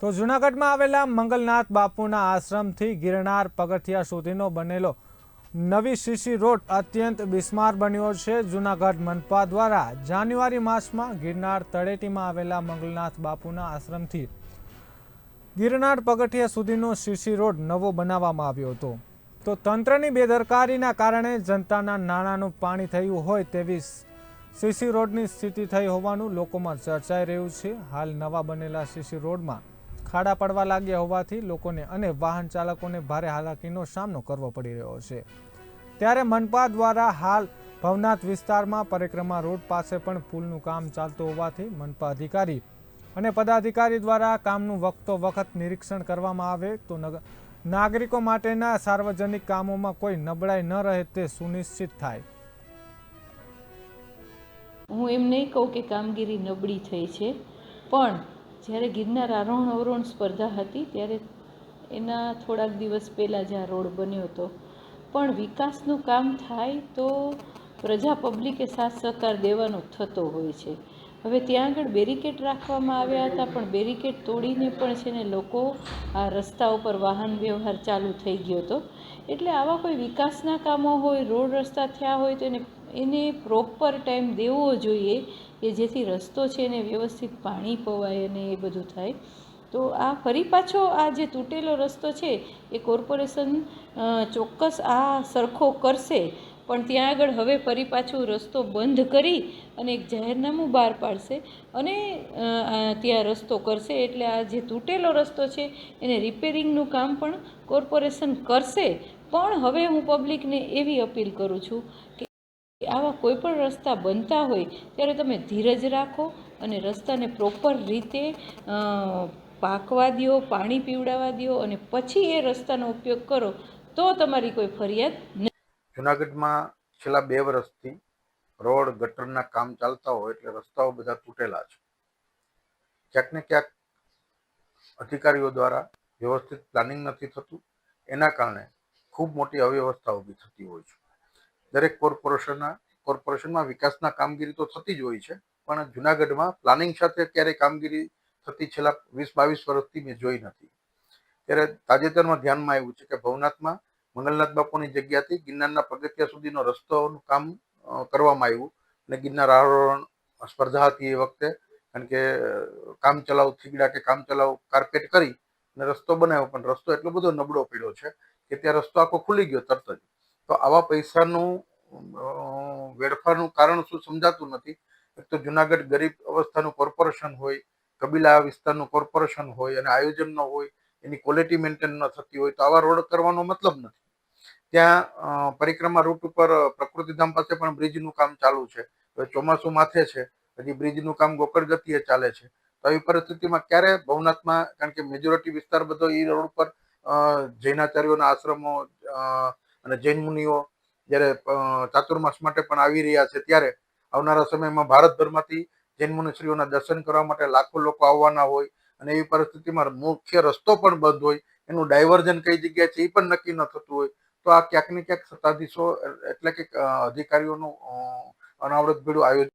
તો જૂનાગઢમાં આવેલા મંગલનાથ બાપુના આશ્રમથી ગિરનાર પગથિયા સુધીનો બનેલો નવી સીસી રોડ અત્યંત બિસ્માર બન્યો છે. જૂનાગઢ મનપા દ્વારા જાન્યુઆરી માસમાં ગિરનાર તળેટીમાં આવેલા મંગલનાથ બાપુના આશ્રમથી ગિરનાર પગથિયા સુધીનો સીસી રોડ નવો બનાવવામાં આવ્યો હતો. તો તંત્રની બેદરકારીના કારણે જનતાના નાણાંનું પાણી થયું હોય તેવી સીસી રોડની સ્થિતિ થઈ હોવાનું લોકોમાં ચર્ચાઈ રહ્યું છે. હાલ નવા બનેલા સીસી રોડમાં ખાડા પડવા લાગ્યા હોવાથી લોકોને અને વાહન ચાલકોને ભારે હાલાકીનો સામનો કરવો પડી રહ્યો છે. ત્યારે મનપા દ્વારા હાલ ભવનાથ વિસ્તારમાં પરિક્રમા રોડ પાસે પણ પુલનું કામ ચાલતું હોવાથી મનપા અધિકારી અને પદાધિકારી દ્વારા કામનું વખતો વખત નિરીક્ષણ કરવામાં આવે તો નાગરિકો માટેના સાર્વજનિક કામોમાં કોઈ નબળાઈ ન રહે તે સુનિશ્ચિત થાય. હું એમ નહીં કહું કે કામગીરી નબળી થઈ છે, પણ જ્યારે ગિરનાર આરોહણ અવરોહણ સ્પર્ધા હતી, ત્યારે એના થોડાક દિવસ પહેલાં જ આ રોડ બન્યો હતો. પણ વિકાસનું કામ થાય તો પ્રજા પબ્લિકે સાથ સહકાર દેવાનો થતો હોય છે. હવે ત્યાં આગળ બેરિકેડ રાખવામાં આવ્યા હતા, પણ બેરિકેડ તોડીને પણ છે ને લોકો આ રસ્તા ઉપર વાહન વ્યવહાર ચાલુ થઈ ગયો હતો. એટલે આવા કોઈ વિકાસના કામો હોય, રોડ રસ્તા થયા હોય, તો એને એને પ્રોપર ટાઈમ દેવો જોઈએ કે જેથી રસ્તો છે એને વ્યવસ્થિત પાણી પવાય અને એ બધું થાય. તો આ ફરી પાછો આ જે તૂટેલો રસ્તો છે, એ કોર્પોરેશન ચોક્કસ આ સરખો કરશે પણ ત્યાં આગળ હવે ફરી પાછું રસ્તો બંધ કરી અને એક જાહેરનામું બહાર પાડશે અને ત્યાં રસ્તો કરશે. એટલે આ જે તૂટેલો રસ્તો છે, એને રિપેરિંગનું કામ પણ કોર્પોરેશન કરશે. પણ હવે હું પબ્લિકને એવી અપીલ કરું છું કે આવા કોઈ પણ રસ્તા બનતા હોય, ત્યારે તમે ધીરજ રાખો અને રસ્તાને પ્રોપર રીતે પાકવા દ્યો પાણી પીવડાવવા દ્યો અને પછી એ રસ્તાનો ઉપયોગ કરો, તો તમારી કોઈ ફરિયાદ જુનાગઢમાં છેલ્લા બે વર્ષથી રોડ ગટરના કામ ચાલતા હોય એટલે રસ્તાઓ બધા તૂટેલા છે. ક્યાંક ને ક્યાંક અધિકારીઓ દ્વારા વ્યવસ્થિત પ્લાનિંગ નથી થતું. એના કારણે ખૂબ મોટી અવ્યવસ્થા ઊભી થતી હોય છે. દરેક કોર્પોરેશનના, કોર્પોરેશનમાં વિકાસના કામગીરી તો થતી જ હોય છે, પણ જુનાગઢમાં પ્લાનિંગ સાથે ક્યારેય કામગીરી થતી છેલ્લા વીસ બાવીસ વર્ષથી મેં જોઈ નથી. ત્યારે તાજેતરમાં ધ્યાનમાં આવ્યું છે કે ભવનાથમાં મંગલનાથ બાપુની જગ્યાથી ગિરનારના પગથિયા સુધીનો રસ્તોનું કામ કરવામાં આવ્યું અને ગિરનાર આરોહણ સ્પર્ધા હતી એ વખતે. કારણ કે કામચલાઉ થીગડા કે કામ ચલાવ, કાર્પેટ કરી અને રસ્તો બનાવ્યો. પણ રસ્તો એટલો બધો નબળો પડ્યો છે કે ત્યાં રસ્તો આખો ખુલી ગયો તરત જ. તો આવા પૈસાનું વેડફાનું કારણ શું સમજાતું નથી. એક તો જુનાગઢ ગરીબ અવસ્થાનું કોર્પોરેશન હોય, કબીલા વિસ્તારનું કોર્પોરેશન હોય અને આયોજન ન હોય, એની ક્વોલિટી મેન્ટેન ન થતી હોય, તો આવા રોડ કરવાનો મતલબ નથી. ત્યાં પરિક્રમા રૂટ ઉપર પ્રકૃતિધામ પાસે પણ બ્રિજનું કામ ચાલુ છે. હવે ચોમાસું માથે છે હજી બ્રિજનું કામ ગોકળ ગતિએ ચાલે છે. તો આવી પરિસ્થિતિમાં ક્યારે ભવનાથમાં કારણ કે મેજોરિટી વિસ્તાર બધો એ રોડ ઉપર અ, જૈનાચાર્યોના આશ્રમો અને જૈન મુનિઓ જ્યારે ચાતુર્માસ માટે પણ આવી રહ્યા છે ત્યારે આવનારા સમયમાં ભારતભરમાંથી જૈન મુનિશ્રીઓના દર્શન કરવા માટે લાખો લોકો આવવાના હોય અને એવી પરિસ્થિતિમાં મુખ્ય રસ્તો પણ બંધ હોય. એનું ડાયવર્ઝન કઈ જગ્યાએ છે એ પણ નક્કી ન થતું હોય. તો આ ક્યાંક ને ક્યાંક સત્તાધીશો એટલે કે અધિકારીઓનું અનાવૃત ભીડું આયોજન